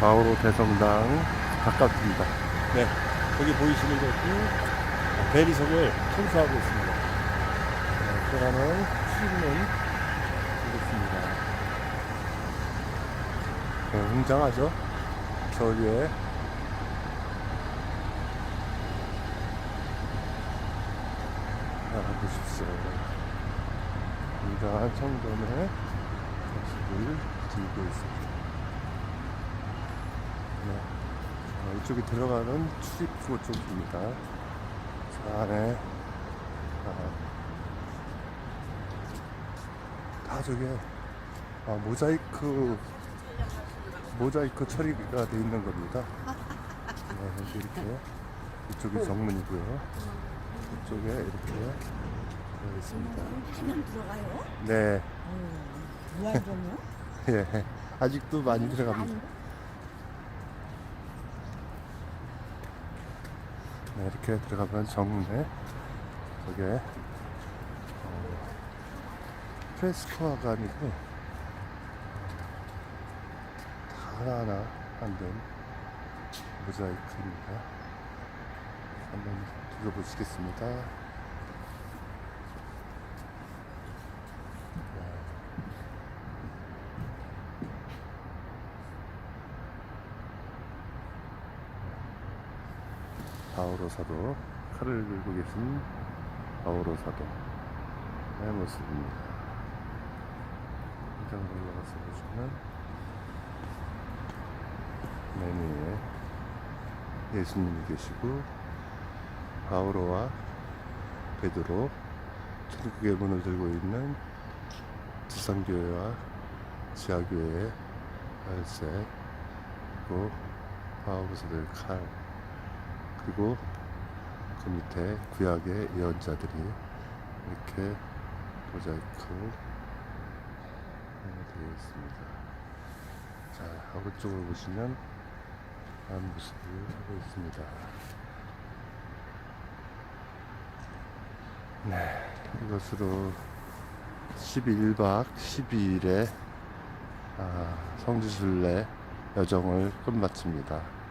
바오로 대성당 가깝습니다. 네, 거기 보이시는 것이 대리석을 청소하고 있습니다. 네, 들어가는 출입문 이렇습니다. 네, 웅장하죠? 겨울에 알아보십시오. 웅장한 청dom의 모습을 들고 있습니다. 네. 어, 이쪽에 들어가는 출입구 쪽입니다. 저 안에 아, 다 저게 아, 모자이크 모자이크 처리가 돼 있는 겁니다. 네, 이렇게 이쪽이 정문이고요. 이쪽에 이렇게 되어 있습니다. 하면 들어가요? 네, 무한정이요? 예, 아직도 많이 들어갑니다. 네, 이렇게 들어가면 정문에 저게 어, 프레스코아가 아니고 다 하나하나 만든 모자이크입니다. 한번 둘러보시겠습니다. 바오로 사도 칼을 들고 계신 바오로 사도의 모습입니다. 현장으로 올라가서 보시면 맨 위에 예수님이 계시고 바오로와 베드로 천국의 문을 들고 있는 지상교회와 지하교회의 발색 그리고 바오로사들 칼 그리고 그 밑에 구약의 예언자들이 이렇게 모자이크 되어 있습니다. 자, 오른쪽으로 보시면 이런 모습을 하고 있습니다. 네, 이것으로 11박 12일의 아, 성지순례 여정을 끝마칩니다.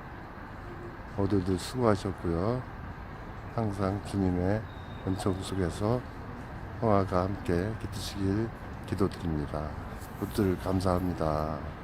모두들 수고하셨고요. 항상 주님의 은총 속에서 평화가 함께 깃드시길 기도드립니다. 모두들 감사합니다.